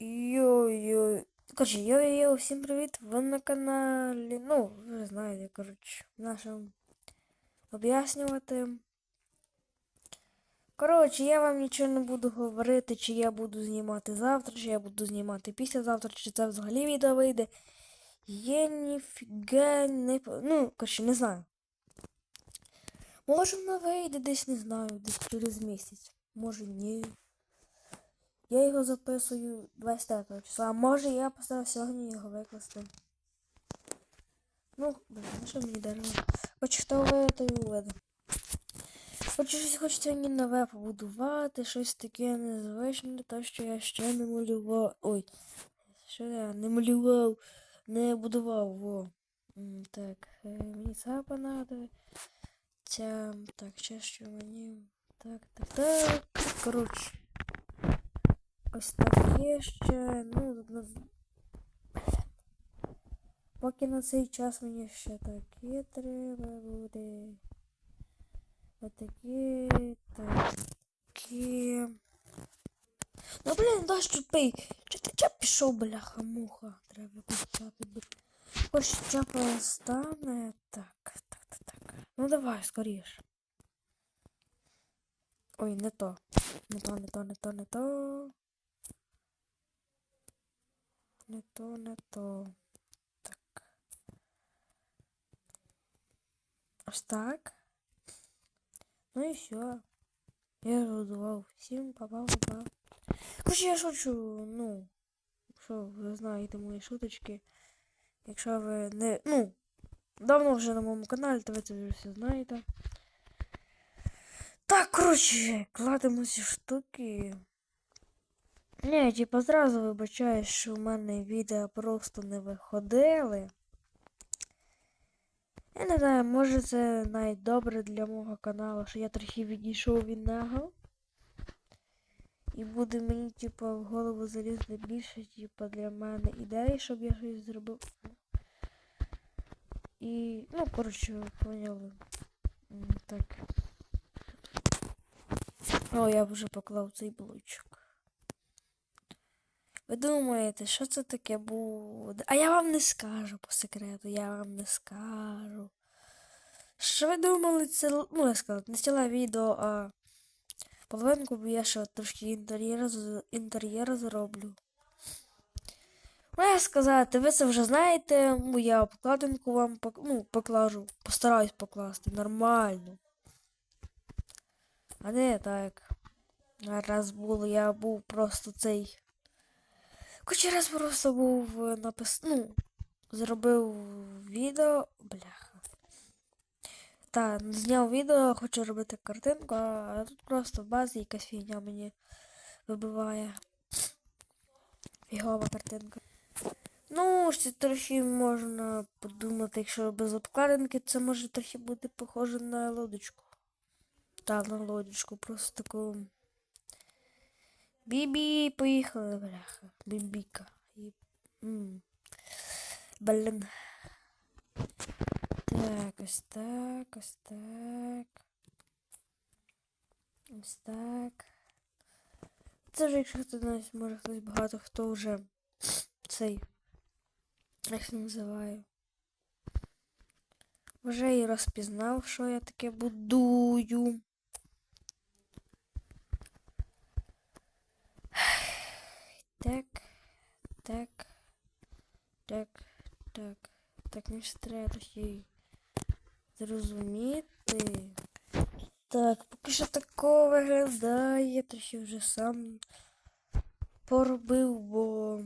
Йо-йо. Коротше, йо-йо, всім привіт! Ви на каналі. Ну, ви знаєте, коротше, нашим об'яснювати. Коротше, я вам нічого не буду говорити, чи я буду знімати завтра, чи я буду знімати післязавтра, чи це взагалі відео вийде. Я ніфіга не. Ну, коротше, не знаю. Може воно вийде десь, не знаю, десь через місяць. Може ні. Я його записую 25 числа. А може я постараюсь сьогодні його викласти. Ну, блин, ну що мені дерево? Хоч хто ви, то й уведе. Хоч щось хочеться мені нове побудувати, щось таке незвичне, то що я ще не малював. Ой, що я не малював, не будував, во. Так, е, мені це понадобиться. Так, ще що мені. Так, так, так. Коротше. Ось таке ще, ну, поки на цей час мені ще таке треба буде. Отаке, таке. Ну, блін, дощ тупий. Чи пішов, бляха, муха? Треба почати. Ось чапа стане. Так, так, так, так. Ну давай, скоріше. Ой, не то. Не то, не то, не то, не то. Не то, не то. Так. Ось так. Ну і все. Я розбудував. Всім па-па, па-па. Короче, я шучу, ну. Що ви знаєте мої шуточки. Якщо ви не. Ну, давно вже на моєму каналі, то ви це вже все знаєте. Так, коротше, кладемо ці штуки. Ні, типа зразу вибачаю, що в мене відео просто не виходили. Я не знаю, може це навіть добре для мого каналу, що я трохи відійшов від нього. І буде мені, типа, в голову залізти більше, типа, для мене ідей, щоб я щось зробив. І, ну, коротше, поняли. Так. О, я вже поклав цей блочок. Ви думаєте, що це таке буде? А я вам не скажу по секрету, я вам не скажу. Що ви думали, це. Ну, я сказав, не стіла відео, а половинку бо я ще трошки інтер'єру з- інтер'єру зроблю. Ну, я сказати, ви це вже знаєте, ну, я обкладинку вам пок... ну, поклажу, постараюсь покласти нормально. А не так. Раз було, я був просто цей. Раз просто був е, напис... Ну, зробив відео. Бляха. Та, зняв відео, хочу робити картинку, а тут просто в базі якась фігня мені вибиває. Фігова картинка. Ну, ще трохи можна подумати, якщо без обкладинки, це може трохи бути похоже на лодочку. Та, на лодочку, просто таку. Бібі, поїхали, бляха. Бібіка. Блін. Так, ось так, ось так. Ось так. Це вже, якщо хто знаєш, може хтось багато хто вже цей. Як це називаю. Вже і розпізнав, що я таке будую. Так, так, так, так. Так, мені ще треба зрозуміти. Так, поки що тако виглядає, трохи вже сам поробив, бо.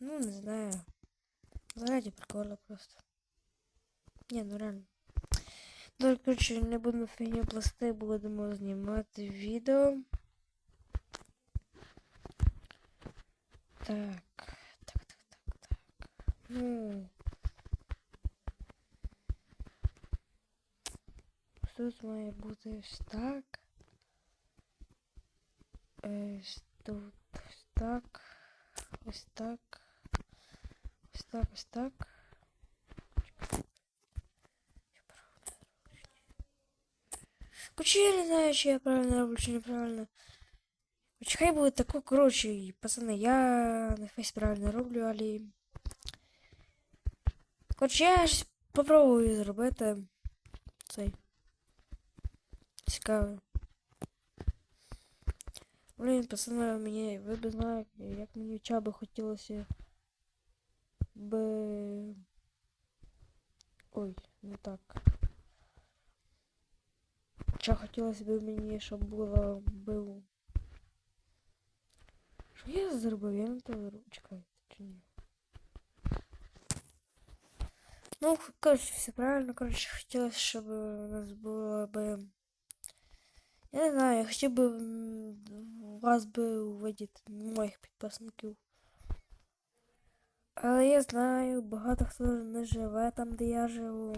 Ну, не знаю. Заради прикольно просто. Ні, ну реально. Ну, коротше, не будемо фігню пласти, будемо знімати відео. Так, так, так, так, так. Ну. Тут має бути ось так. Ось тут так. Ось так. Ось так, ось так. Короче, я не знаю, чи я правильно роблю, чи неправильно. Почекай буде тако, коротше, пацани, я не весь правильно роблю, але. Коротше, я ж попробую зробити цей. Цікавий. Блін, пацани, мені, ви б знаєте, як мені ча би хотілося би. Ой, не так. Ча хотілося б мені, щоб було був. То. Чекайте, чи ні. Ну, коротше, все правильно, коротше, хотілося, щоб у нас було би. Я не знаю, я хотів би вас би увидіти, моїх підписників. Але я знаю, багато хто не живе там, де я живу.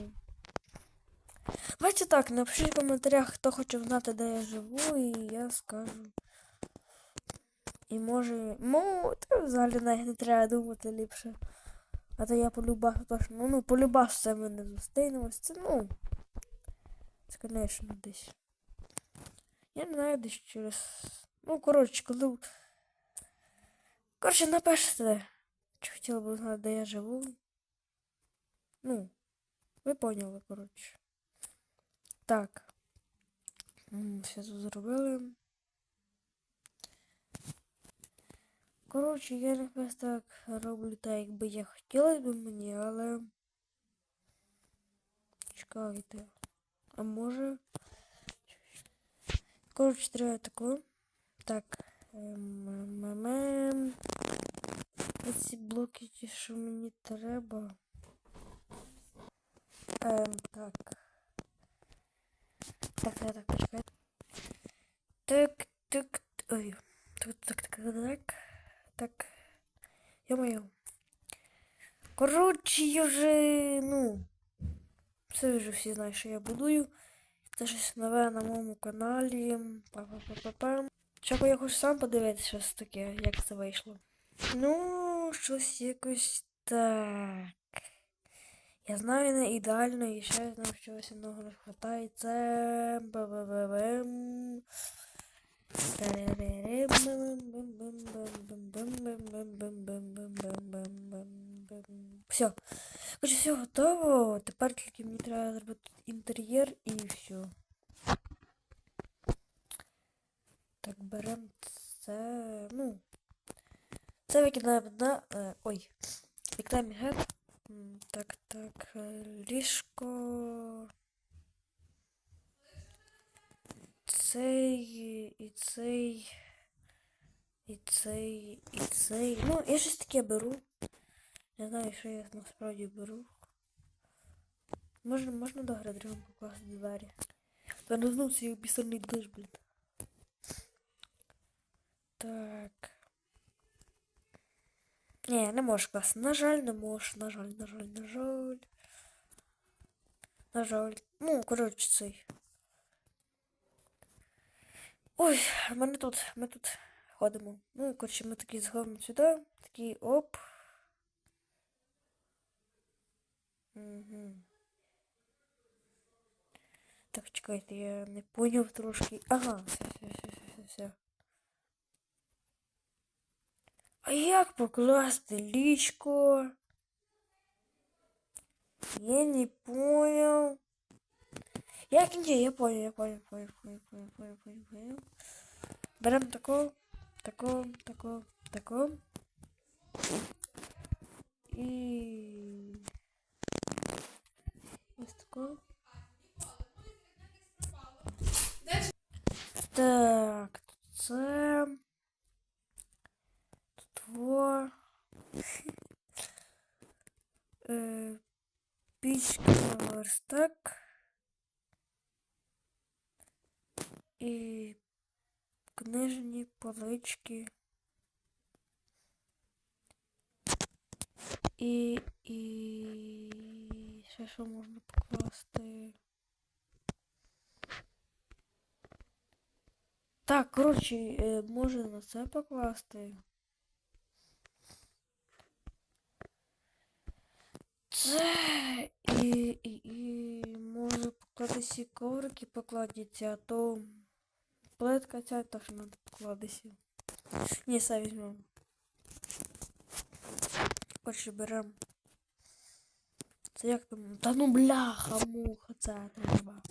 Давайте так, напишіть в коментарях, хто хоче знати, де я живу, і я скажу. І може. Ну, та взагалі навіть не треба думати ліпше. А то я полюбав точно. Ну, ну полюбав це ми не зустрінемось. Це ну. Це, звісно, десь. Я не знаю, десь через. Ну, коротше, коли. Коротше, напишете. Чи хотіли б знати, де я живу. Ну, ви поняли, коротше. Так. Все тут зробили. Коротше, я не якось так роблю так, як би я хотілося б мені, але. Чекайте. А може. Коротше, треба тако. Так. ем, ем, ем, ем. Оці блоки, ті, що мені треба. Ем, так. Так, так, так, почекай. Так, так, ой. Так, так, так, так, так. Так. Ё-моё. Коротше, я вже, ну. Все вже всі знають, що я будую. Це щось нове на моєму каналі. Па-па-па-па-пам. Чого я хочу сам подивитися, що це таке, як це вийшло. Ну, щось якось так. Я знаю, не ідеально, і ще я знаю, що ось одного не хватає. Це. Короче, все готово. Тепер тільки мені треба зробити інтер'єр і все. Так, беремо це. Ну. Це викидаємо на. Е, ой. Викидаємо гет. Так, так. е, Ліжко. Цей і цей. І цей, і цей. Ну, я щось таке беру. Не знаю, що я насправді беру. Можна, можна до градером покласти двері. Та не знов свій бісерний дощ, блін. Так. Ні, не можеш класти. На жаль, не можеш. На жаль, на жаль, на жаль. На жаль. Ну, коротше, цей. Ой, ми тут, ми тут ходимо. Ну, коротше, ми такі згодом сюди. Такі оп. Угу. Так, чекайте, я не поняв трошки. Ага, все, все, все, все, все. А як покласти лічко? Я не понял. Як ні, я понял, я понял, понял, понял, понял, понял, понял, понял. Берем тако, тако, тако, тако. І... Тако. Так, це... Тут е, пічка верстак. І книжні полички. І, і ще що можна покласти. Так, коротше, е, можна на це покласти. Це і, і, і може покладися коврики покладіться, а то плитка ця теж треба покладися. Ні, все візьмемо. Коротше, беремо. Це як там? Та ну бляха, муха, це треба.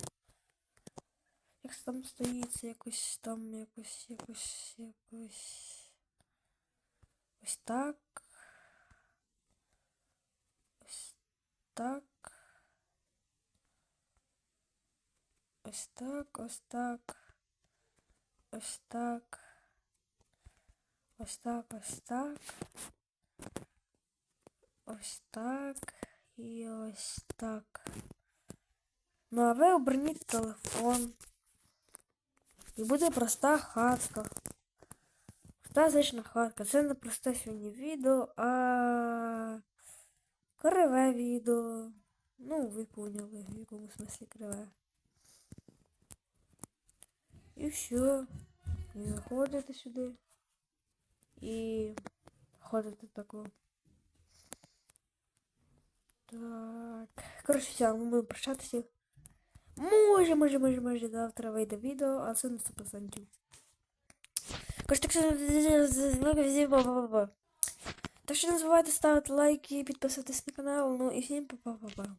Як там стоїть, це якось там, якось, якось, якось. Ось так. Ось так. Ось так, ось так. Ось так. Ось так, ось так. Ось так. І ось так. Ну, а ви оберніть телефон. І буде проста хатка. Проста хатка. Це не просте сьогодні відео, а криве відео. Ну, ви поняли, в якому смислі криве. І все. І заходите сюди. І ходите тако. Так. Коротше, все, ми будемо прощатися. Може, може, може, може, завтра вийде відео, а це на 100%. Коротше, так що Так що не забувайте ставити лайки, підписуватись на канал. Ну і всім па-па-па-па.